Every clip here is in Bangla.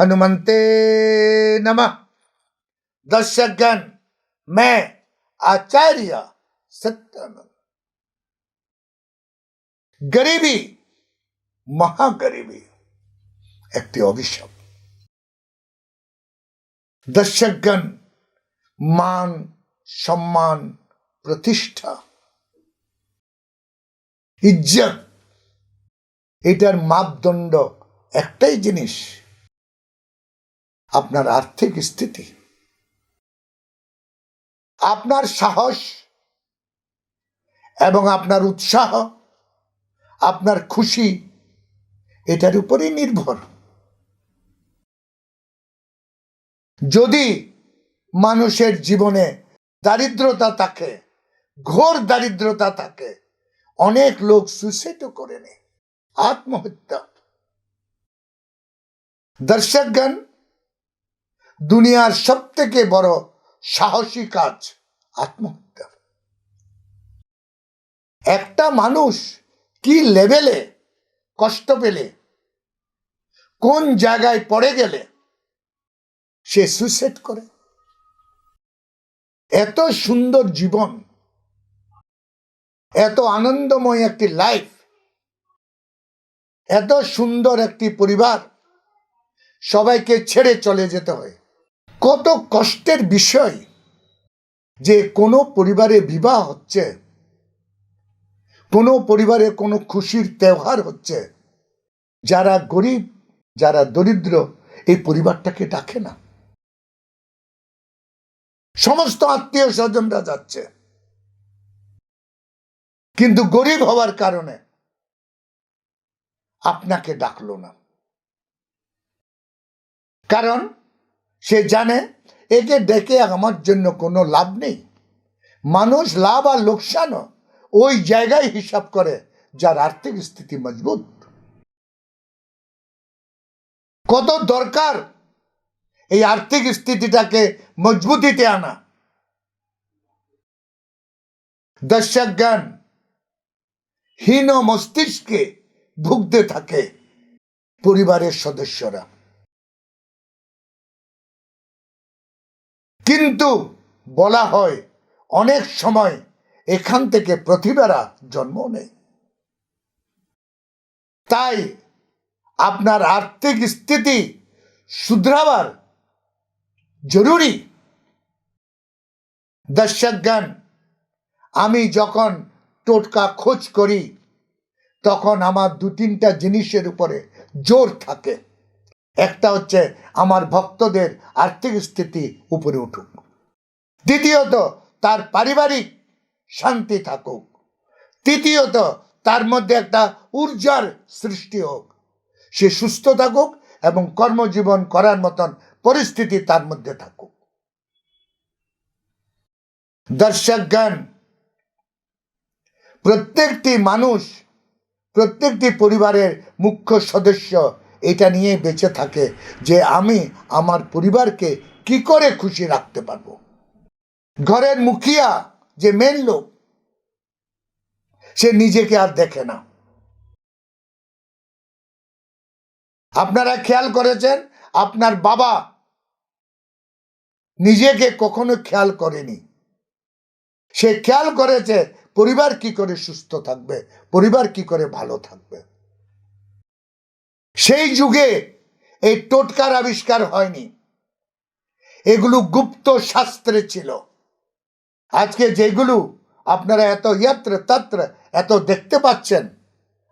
हनुमंते नमः दर्शकगण मैं आचार्य सत्यानंद গরিবি মহাগরিবি একটি অভিশাপ দর্শকগণ মান সম্মান প্রতিষ্ঠা ইজ্জত এটার মাপদণ্ড একটাই জিনিস আপনার আর্থিক স্থিতি, আপনার সাহস এবং আপনার উৎসাহ, আপনার খুশি, এটার উপরেই নির্ভর। যদি মানুষের জীবনে দারিদ্রতা থাকে, ঘোর দারিদ্রতা থাকে, অনেক লোক সুইসাইডও করে নেয়, আত্মহত্যা। দর্শকগণ দুনিয়ার সব থেকে বড় সাহসী কাজ আত্মহত্যা। একটা মানুষ কি লেভেলে কষ্ট পেলে? কোন জায়গায় পড়ে গেলে সে সুইসাইড করে? এত সুন্দর জীবন, এত আনন্দময় একটি লাইফ এত সুন্দর একটি পরিবার, সবাইকে ছেড়ে চলে যেতে হয়। কত কষ্টের বিষয় যে কোনো পরিবারে বিবাহ হচ্ছে, কোনো পরিবারে কোনো খুশির তেওহার হচ্ছে। যারা গরিব, যারা দরিদ্র, এই পরিবারটাকে ডাকে না। সমস্ত আত্মীয় স্বজনরা যাচ্ছে। কিন্তু গরিব হওয়ার কারণে আপনাকে ডাকলো না। কারণ সে জানে, একে ডেকে আমার জন্য কোনো লাভ নেই। মানুষ লাভ আর লোকসানও ওই জায়গায় হিসাব করে, যার আর্থিক স্থিতি মজবুত। কত দরকার এই আর্থিক স্থিতিটাকে মজবুতিতে আনা। দর্শকগণ, হীন মস্তিষ্কে ভুগতে থাকে পরিবারের সদস্যরা। কিন্তু বলা হয় অনেক সময় এখান থেকে প্রতিভারা জন্ম নেয় তাই আপনার আর্থিক স্থিতি শুধরাবার জরুরি। দর্শকগণ আমি যখন টোটকা খোঁজ করি, তখন আমার দু তিনটা জিনিসের উপরে জোর থাকে। একটা হচ্ছে আমার ভক্তদের আর্থিক স্থিতি উপরে উঠুক। দ্বিতীয়ত, তার পারিবারিক শান্তি থাকুক। তৃতীয়ত, তার মধ্যে একটা ঊর্জার সৃষ্টি হোক। সে সুস্থ থাকুক এবং কর্মজীবন করার মতন পরিস্থিতি তার মধ্যে থাকুক। দর্শকগণ প্রত্যেকটি মানুষ, প্রত্যেকটি পরিবারের মুখ্য সদস্য এটা নিয়ে বেঁচে থাকে যে আমি আমার পরিবারকে কি করে খুশি রাখতে পারব? ঘরের মুখিয়া যে মেন লোক, সে নিজেকে আর দেখে না। আপনারা খেয়াল করেছেন? আপনার বাবা নিজেকে কখনো খেয়াল করেনি। সে খেয়াল করেছে পরিবার কি করে সুস্থ থাকবে, পরিবার কি করে ভালো থাকবে। সেই যুগে এই টোটকার আবিষ্কার হয়নি। এগুলো গুপ্ত শাস্ত্রে ছিল। আজকে যেগুলো আপনারা এত ইয়াত্র তত্র এত দেখতে পাচ্ছেন,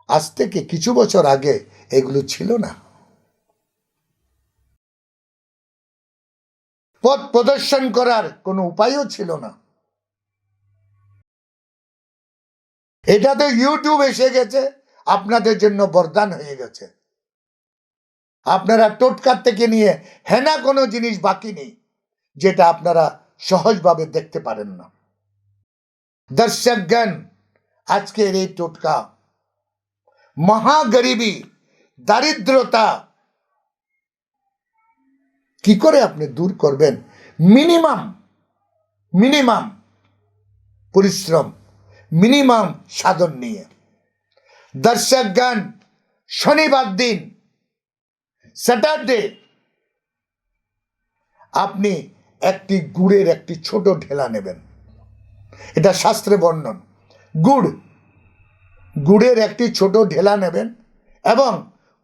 আজ থেকে কিছু বছর আগে এগুলো ছিল না। পথ প্রদর্শন করার কোনো উপায়ও ছিল না। এটা তো ইউটিউব এসে গেছে, আপনাদের জন্য বরদান হয়ে গেছে। আপনারা টোটকার থেকে নিয়ে হেনা কোনো জিনিস বাকি নেই, যেটা আপনারা সহজভাবে দেখতে পারেন না। দর্শকগণ, আজকের এই টোটকা মহাগরিবী দারিদ্রতা কি করে আপনি দূর করবেন? মিনিমাম মিনিমাম পরিশ্রম, মিনিমাম সাধন নিয়ে। দর্শকগণ, শনিবার দিন স্যাটারডে আপনি একটি গুড়ের একটি ছোট ঢেলা নেবেন। এটা শাস্ত্রে বর্ণন। গুড়, গুড়ের একটি ছোট ঢেলা নেবেন এবং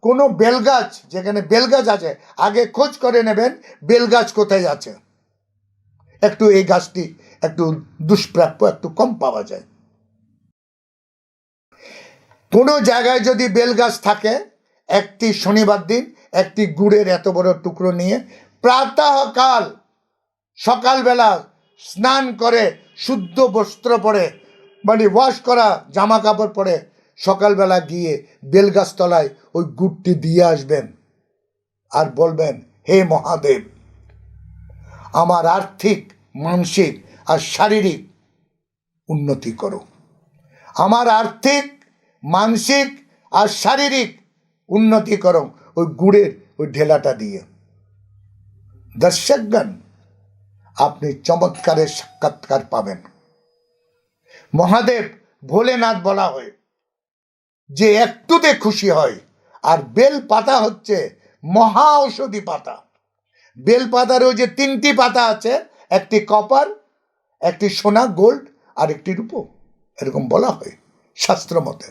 কোনো বেলগাছ, যেখানে বেলগাছ আছে, আগে খোঁজ করে নেবেন বেলগাছ কোথায় আছে। একটু এই গাছটি একটু দুষ্প্রাপ্য, একটু কম পাওয়া যায়। কোনো জায়গায় যদি বেলগাছ থাকে, একটি শনিবার দিন একটি গুড়ের এত বড় টুকরো নিয়ে প্রাতঃকাল সকালবেলা স্নান করে, শুদ্ধ বস্ত্র পরে মানে ওয়াশ করা জামা কাপড় পরে সকালবেলা গিয়ে বেলগাছ তলায় ওই গুড়টি দিয়ে আসবেন আর বলবেন, হে মহাদেব, আমার আর্থিক, মানসিক আর শারীরিক উন্নতি করো। আমার আর্থিক, মানসিক আর শারীরিক উন্নতি করো। ওই গুড়ের ওই ঢেলাটা দিয়ে। দর্শকগণ, আপনি চমৎকারের সাক্ষাৎকার পাবেন। মহাদেব ভোলেনাথ বলা হয়, যে একটুতে খুশি হয়, আর বেল পাতা হচ্ছে মহা ঔষধি পাতা। বেল পাতারও যে তিনটি পাতা আছে, একটি কপার, একটি সোনা গোল্ড, আর একটি রূপো, এরকম বলা হয়, শাস্ত্র মতে।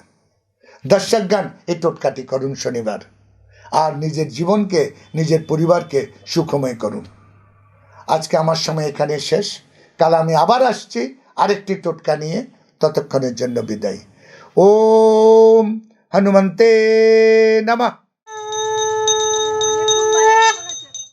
দর্শকগান এই টোটকাটি করুন শনিবার। আর নিজের জীবনকে, নিজের পরিবারকে সুখময় করুন। আজকে আমার সময় এখানে শেষ। কাল আমি আবার আসছি আরেকটি টোটকা নিয়ে। ততক্ষণের জন্য বিদায়। ওম হনুমন্তে নমঃ।